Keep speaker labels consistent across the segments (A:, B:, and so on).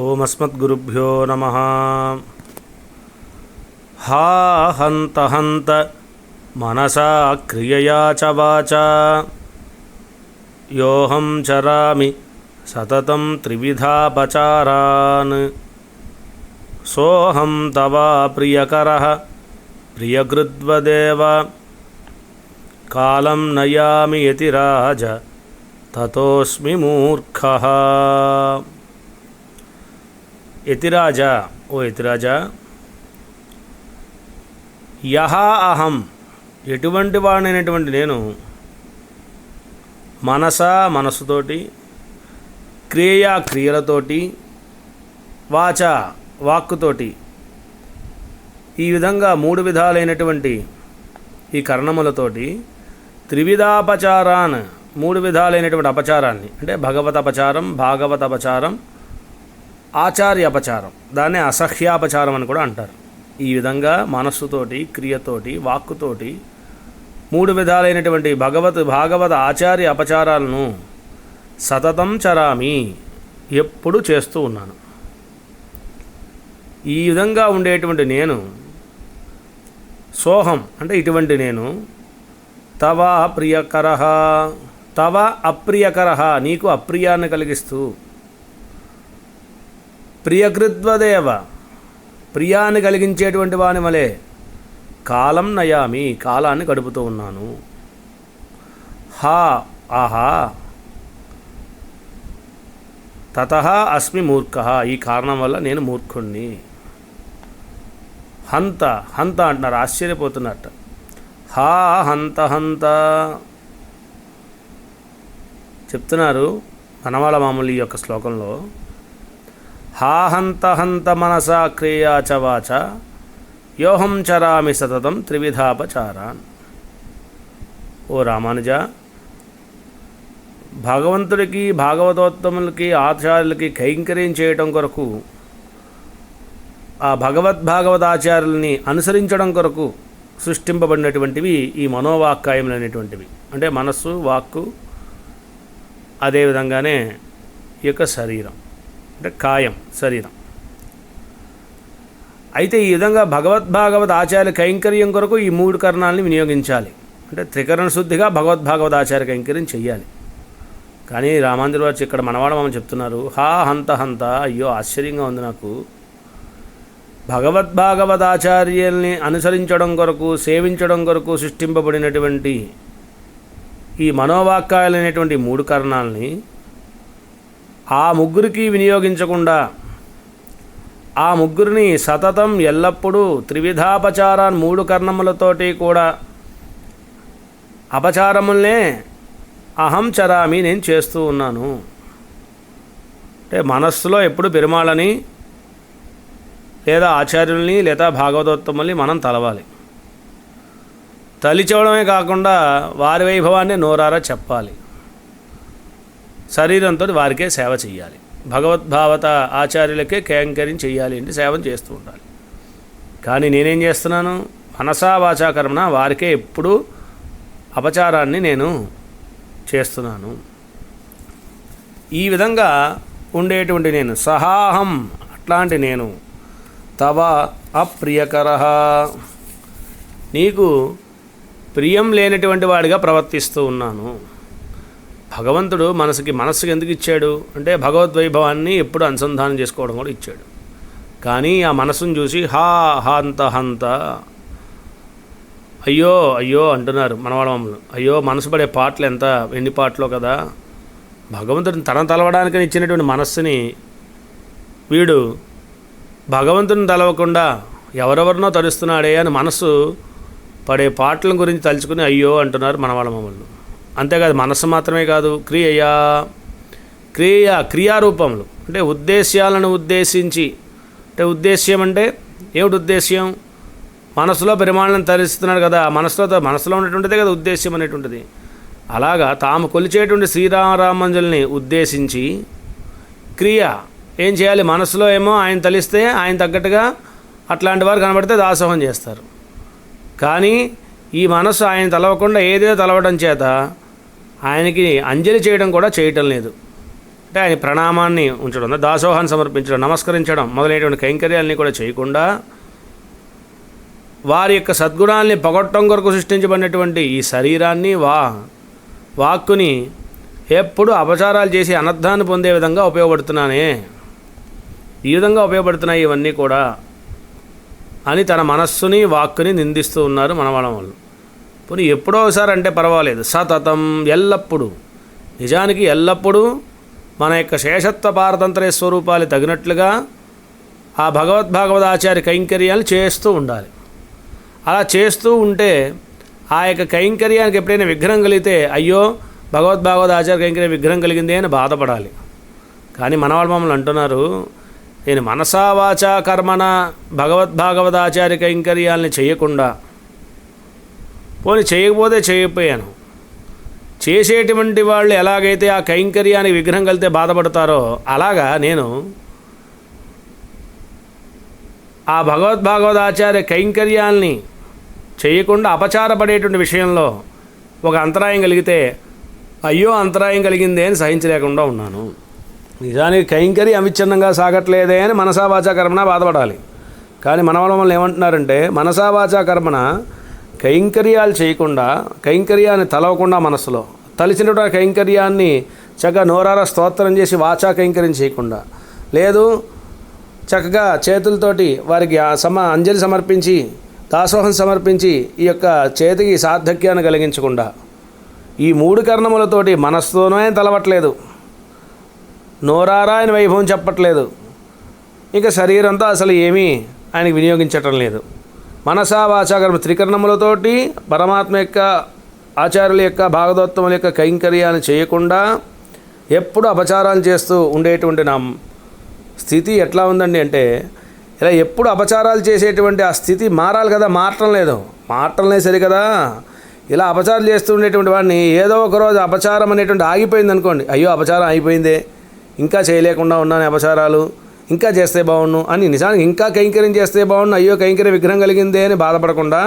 A: ओमस्मद्गुरुभ्यो नमः हा हन्त हन्त मनसा क्रियया च वाचा योऽहं चरामि सततं त्रिविधापचारान् सोऽहं तवा प्रियकरः प्रियकृद्वदेव कालं नयामि यतिराज ततोऽस्मि मूर्खः యతిరాజా ఓ యతిరాజా యహా అహం ఎటువంటి వాడినైనటువంటి నేను మనస మనసుతోటి క్రియా క్రియలతోటి వాచ వాక్కుతోటి ఈ విధంగా మూడు విధాలైనటువంటి ఈ కర్ణములతోటి త్రివిధాపచారాన్ మూడు విధాలైనటువంటి అపచారాన్ని అంటే భగవత్ అపచారం భాగవత అపచారం అపచారం దాన్ని అసహ్యాపచారం అని కూడా అంటారు ఈ విధంగా మనస్సుతోటి క్రియతోటి వాక్కుతోటి మూడు విధాలైనటువంటి భగవత్ భాగవత ఆచార్య అపచారాలను సతతం చరామి ఎప్పుడు చేస్తూ ఉన్నాను ఈ విధంగా ఉండేటువంటి నేను సోహం అంటే ఇటువంటి నేను తవ అప్రియకర తవ అప్రియకర నీకు అప్రియాన్ని కలిగిస్తూ ప్రియకృత్వదేవ ప్రియాన్ని కలిగించేటువంటి వాని వలె కాలం నయామి కాలాన్ని గడుపుతూ ఉన్నాను హా ఆహా తత అస్మి మూర్ఖ ఈ కారణం వల్ల నేను మూర్ఖుణ్ణి హంత హంత అంటున్నారు ఆశ్చర్యపోతున్నట్ట హా హంత హంత చెప్తున్నారు మనవాళ మామూలు ఈ యొక్క శ్లోకంలో హా హంత హంత మనసా క్రియాచ వాచ యోహం చరామి సతతం త్రివిధాపచారాన్ ఓ రామానుజ భగవంతుడికి భాగవతోత్తములకి ఆచార్యులకి కైంకర్యం చేయటం కొరకు ఆ భగవద్భాగవతాచార్యుల్ని అనుసరించడం కొరకు సృష్టింపబడినటువంటివి ఈ మనోవాక్కాయములు అనేటువంటివి అంటే మనస్సు వాక్కు అదేవిధంగానే ఈ యొక్క శరీరం అంటే ఖాయం శరీరం అయితే ఈ విధంగా భగవద్భాగవత ఆచార్య కైంకర్యం కొరకు ఈ మూడు కరణాలని వినియోగించాలి అంటే త్రికరణ శుద్ధిగా భగవద్భాగవత ఆచార్య కైంకర్యం చెయ్యాలి కానీ రామాంధ్ర వచ్చి ఇక్కడ మామ చెప్తున్నారు హా హంత హంత అయ్యో ఆశ్చర్యంగా ఉంది నాకు భగవద్భాగవతాచార్యుల్ని అనుసరించడం కొరకు సేవించడం కొరకు సృష్టింపబడినటువంటి ఈ మనోవాక్యాలైనటువంటి మూడు కరణాలని ఆ ముగ్గురికి వినియోగించకుండా ఆ ముగ్గురిని సతతం ఎల్లప్పుడూ త్రివిధాపచారాన్ని మూడు కర్ణములతోటి కూడా అపచారములనే అహం చరామి నేను చేస్తూ ఉన్నాను అంటే మనస్సులో ఎప్పుడు పెరుమాళని లేదా ఆచార్యుల్ని లేదా భాగవతోత్తముల్ని మనం తలవాలి తలిచవడమే కాకుండా వారి వైభవాన్ని నోరారా చెప్పాలి శరీరంతో వారికే సేవ చేయాలి భగవద్భావత ఆచార్యులకే కేంకరించి చేయాలి అంటే సేవ చేస్తూ ఉండాలి కానీ నేనేం చేస్తున్నాను మనసా వాచాకర్మణ వారికే ఎప్పుడూ అపచారాన్ని నేను చేస్తున్నాను ఈ విధంగా ఉండేటువంటి నేను సహాహం అట్లాంటి నేను తవ అప్రియకర నీకు ప్రియం లేనటువంటి వాడిగా ప్రవర్తిస్తూ ఉన్నాను భగవంతుడు మనసుకి మనస్సుకి ఎందుకు ఇచ్చాడు అంటే భగవద్వైభవాన్ని ఎప్పుడు అనుసంధానం చేసుకోవడం కూడా ఇచ్చాడు కానీ ఆ మనసును చూసి హా హాంత హంత అయ్యో అయ్యో అంటున్నారు మనవాళ్ళమ్మలు అయ్యో మనసు పడే పాటలు ఎంత ఎన్ని పాటలో కదా భగవంతుడిని తన తలవడానికని ఇచ్చినటువంటి మనస్సుని వీడు భగవంతుని తలవకుండా ఎవరెవరినో తలుస్తున్నాడే అని మనసు పడే పాటల గురించి తలుచుకుని అయ్యో అంటున్నారు మనవాళ్ళ మమ్మల్ని అంతేకాదు మనస్సు మాత్రమే కాదు క్రియయా క్రియ క్రియారూపములు అంటే ఉద్దేశ్యాలను ఉద్దేశించి అంటే ఉద్దేశ్యం అంటే ఏమిటి ఉద్దేశ్యం మనసులో పరిమాణం తరిస్తున్నాడు కదా మనసులో మనసులో ఉన్నటువంటిదే కదా ఉద్దేశ్యం అనేటువంటిది అలాగా తాము కొలిచేటువంటి శ్రీరామరామంజుల్ని ఉద్దేశించి క్రియ ఏం చేయాలి మనసులో ఏమో ఆయన తలిస్తే ఆయన తగ్గట్టుగా అట్లాంటి వారు కనబడితే దాసోహం చేస్తారు కానీ ఈ మనసు ఆయన తలవకుండా ఏదేదో తలవడం చేత ఆయనకి అంజలి చేయడం కూడా చేయటం లేదు అంటే ఆయన ప్రణామాన్ని ఉంచడం దాసోహాన్ని సమర్పించడం నమస్కరించడం మొదలైనటువంటి కైంకర్యాలని కూడా చేయకుండా వారి యొక్క సద్గుణాల్ని పొగట్టం కొరకు సృష్టించబడినటువంటి ఈ శరీరాన్ని వా వాక్కుని ఎప్పుడు అపచారాలు చేసి అనర్థాన్ని పొందే విధంగా ఉపయోగపడుతున్నానే ఈ విధంగా ఉపయోగపడుతున్నాయి ఇవన్నీ కూడా అని తన మనస్సుని వాక్కుని నిందిస్తూ ఉన్నారు మనవడం వాళ్ళు పోనీ ఎప్పుడో ఒకసారి అంటే పర్వాలేదు సతతం ఎల్లప్పుడూ నిజానికి ఎల్లప్పుడూ మన యొక్క శేషత్వ పారతంత్ర స్వరూపాలు తగినట్లుగా ఆ ఆచార్య కైంకర్యాలు చేస్తూ ఉండాలి అలా చేస్తూ ఉంటే ఆ యొక్క కైంకర్యానికి ఎప్పుడైనా విగ్రహం కలిగితే అయ్యో భగవద్భాగవత ఆచార్య కైంకర్య విగ్రహం కలిగిందే అని బాధపడాలి కానీ మనవాళ్ళ మమ్మల్ని అంటున్నారు నేను మనసావాచా కర్మణ కర్మన భగవద్భాగవత ఆచార్య కైంకర్యాలని చేయకుండా పోనీ చేయకపోతే చేయకపోయాను చేసేటువంటి వాళ్ళు ఎలాగైతే ఆ కైంకర్యానికి విఘ్నం కలితే బాధపడతారో అలాగా నేను ఆ భగవద్భాగవదాచార్య కైంకర్యాల్ని చేయకుండా అపచారపడేటువంటి విషయంలో ఒక అంతరాయం కలిగితే అయ్యో అంతరాయం కలిగిందే అని సహించలేకుండా ఉన్నాను నిజానికి కైంకరి అవిచ్ఛిన్నంగా సాగట్లేదే అని మనసావాచా కర్మన బాధపడాలి కానీ మన వాళ్ళు ఏమంటున్నారంటే మనసావాచా కర్మన కైంకర్యాలు చేయకుండా కైంకర్యాన్ని తలవకుండా మనసులో తలిచినటువంటి కైంకర్యాన్ని చక్కగా నోరారా స్తోత్రం చేసి వాచా కైంకర్యం చేయకుండా లేదు చక్కగా చేతులతోటి వారికి సమ అంజలి సమర్పించి దాసోహం సమర్పించి ఈ యొక్క చేతికి సార్థక్యాన్ని కలిగించకుండా ఈ మూడు కర్ణములతోటి మనస్సుతోనే తలవట్లేదు నోరారా ఆయన వైభవం చెప్పట్లేదు ఇంకా శరీరంతో అసలు ఏమీ ఆయనకు వినియోగించటం లేదు మనసా వాచాకర్మ త్రికరణములతోటి పరమాత్మ యొక్క ఆచార్యుల యొక్క భాగదత్వముల యొక్క కైంకర్యాన్ని చేయకుండా ఎప్పుడు అపచారాలు చేస్తూ ఉండేటువంటి నా స్థితి ఎట్లా ఉందండి అంటే ఇలా ఎప్పుడు అపచారాలు చేసేటువంటి ఆ స్థితి మారాలి కదా మారటం లేదు మారటం లేదు సరి కదా ఇలా అపచారం చేస్తూ ఉండేటువంటి వాడిని ఏదో ఒక రోజు అపచారం అనేటువంటి ఆగిపోయింది అనుకోండి అయ్యో అపచారం అయిపోయిందే ఇంకా చేయలేకుండా ఉన్నాను అపచారాలు ఇంకా చేస్తే బాగుండు అని నిజానికి ఇంకా కైంకర్యం చేస్తే బాగుండు అయ్యో కైంకర్య విగ్రహం కలిగిందే అని బాధపడకుండా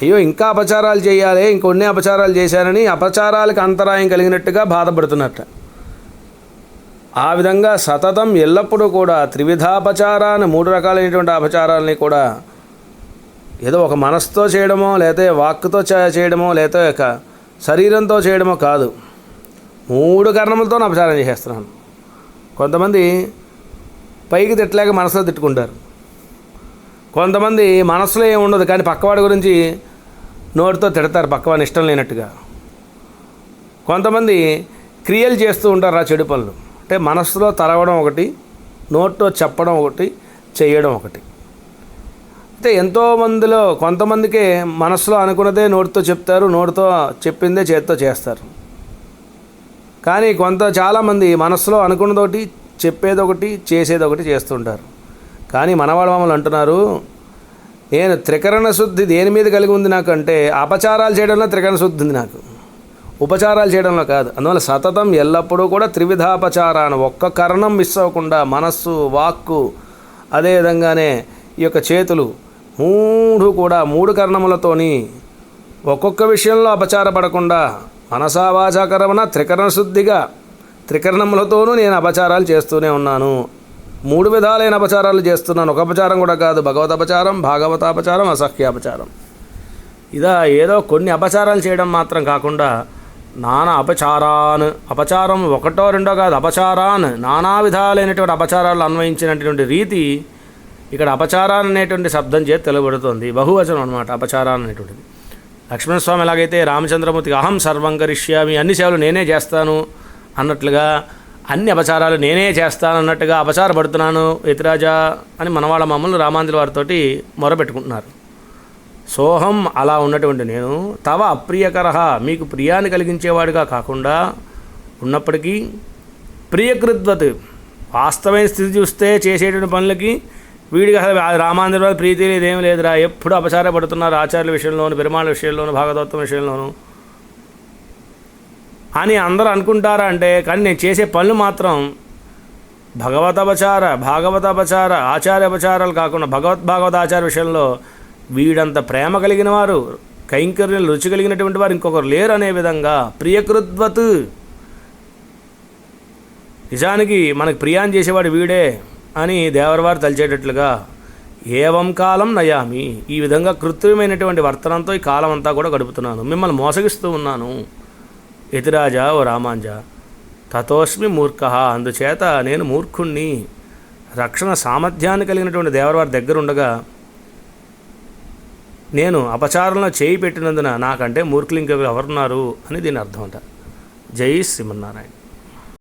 A: అయ్యో ఇంకా అపచారాలు చేయాలి ఇంకొన్ని అపచారాలు చేశారని అపచారాలకు అంతరాయం కలిగినట్టుగా బాధపడుతున్నట్ట ఆ విధంగా సతతం ఎల్లప్పుడూ కూడా త్రివిధాపచారాన్ని మూడు రకాలైనటువంటి అపచారాలని కూడా ఏదో ఒక మనస్తో చేయడమో లేకపోతే వాక్తో చేయడమో లేకపోతే శరీరంతో చేయడమో కాదు మూడు కర్ణములతో అపచారం చేసేస్తున్నాను కొంతమంది పైకి తిట్టలేక మనసులో తిట్టుకుంటారు కొంతమంది మనసులో ఏమి ఉండదు కానీ పక్కవాడి గురించి నోటితో తిడతారు పక్కవాడిని ఇష్టం లేనట్టుగా కొంతమంది క్రియలు చేస్తూ ఉంటారు ఆ చెడు పనులు అంటే మనసులో తలవడం ఒకటి నోటితో చెప్పడం ఒకటి చేయడం ఒకటి అయితే ఎంతోమందిలో కొంతమందికే మనసులో అనుకున్నదే నోటితో చెప్తారు నోటితో చెప్పిందే చేతితో చేస్తారు కానీ కొంత చాలామంది మనసులో అనుకున్నదోటి చెప్పేది ఒకటి చేసేది ఒకటి చేస్తుంటారు కానీ మనవాళ్ళ మామూలు అంటున్నారు నేను త్రికరణ శుద్ధి దేని మీద కలిగి ఉంది నాకు అంటే అపచారాలు చేయడంలో త్రికరణ శుద్ధి ఉంది నాకు ఉపచారాలు చేయడంలో కాదు అందువల్ల సతతం ఎల్లప్పుడూ కూడా త్రివిధాపచారాన్ని ఒక్క కరణం మిస్ అవ్వకుండా మనస్సు వాక్కు అదేవిధంగానే ఈ యొక్క చేతులు మూడు కూడా మూడు కరణములతోని ఒక్కొక్క విషయంలో అపచారపడకుండా మనసావాచాకరమన త్రికరణ శుద్ధిగా త్రికరణములతోనూ నేను అపచారాలు చేస్తూనే ఉన్నాను మూడు విధాలైన అపచారాలు చేస్తున్నాను ఒక అపచారం కూడా కాదు భగవత్ అపచారం భాగవతాపచారం అసహ్యాపచారం ఇదా ఏదో కొన్ని అపచారాలు చేయడం మాత్రం కాకుండా నానా అపచారాన్ అపచారం ఒకటో రెండో కాదు అపచారాన్ నానా విధాలైనటువంటి అపచారాలు అన్వయించినటువంటి రీతి ఇక్కడ అపచారాన్ అనేటువంటి శబ్దం చేతి తెలువబడుతుంది బహువచనం అనమాట అపచారాన్ అనేటువంటిది లక్ష్మణస్వామి ఎలాగైతే రామచంద్రమూర్తికి అహం సర్వం కరిష్యామి అన్ని సేవలు నేనే చేస్తాను అన్నట్లుగా అన్ని అపచారాలు నేనే చేస్తానన్నట్టుగా అపచారపడుతున్నాను యతిరాజా అని మనవాళ్ళ మమ్మల్ని రామాంధ్రుల వారితోటి మొరపెట్టుకుంటున్నారు సోహం అలా ఉన్నటువంటి నేను తవ అప్రియకరహ మీకు ప్రియాన్ని కలిగించేవాడిగా కాకుండా ఉన్నప్పటికీ ప్రియకృద్వత్ వాస్తవమైన స్థితి చూస్తే చేసేటువంటి పనులకి వీడికి అసలు రామాంధ్ర ప్రీతి లేదేం లేదురా ఎప్పుడు అపచారపడుతున్నారు ఆచార్యుల విషయంలోను పెరుమాళ్ళ విషయంలోను భాగవత్వం విషయంలోనూ అని అందరూ అనుకుంటారా అంటే కానీ నేను చేసే పనులు మాత్రం భగవతపచార భాగవతపచార ఆచార్యపచారాలు కాకుండా భగవద్ ఆచార విషయంలో వీడంత ప్రేమ కలిగిన వారు కైంకర్యం రుచి కలిగినటువంటి వారు ఇంకొకరు లేరు అనే విధంగా ప్రియకృద్వత్ నిజానికి మనకు ప్రియాన్ని చేసేవాడు వీడే అని దేవరవారు తలిచేటట్లుగా ఏవం కాలం నయామి ఈ విధంగా కృత్రిమైనటువంటి వర్తనంతో ఈ కాలం అంతా కూడా గడుపుతున్నాను మిమ్మల్ని మోసగిస్తూ ఉన్నాను యతిరాజా ఓ రామాంజా తతోస్మి మూర్ఖ అందుచేత నేను మూర్ఖుణ్ణి రక్షణ సామర్థ్యాన్ని కలిగినటువంటి దేవరవారి దగ్గర ఉండగా నేను అపచారంలో చేయి పెట్టినందున నాకంటే మూర్ఖులు ఎవరున్నారు అని దీని అర్థం అంట జై శ్రీమన్నారాయణ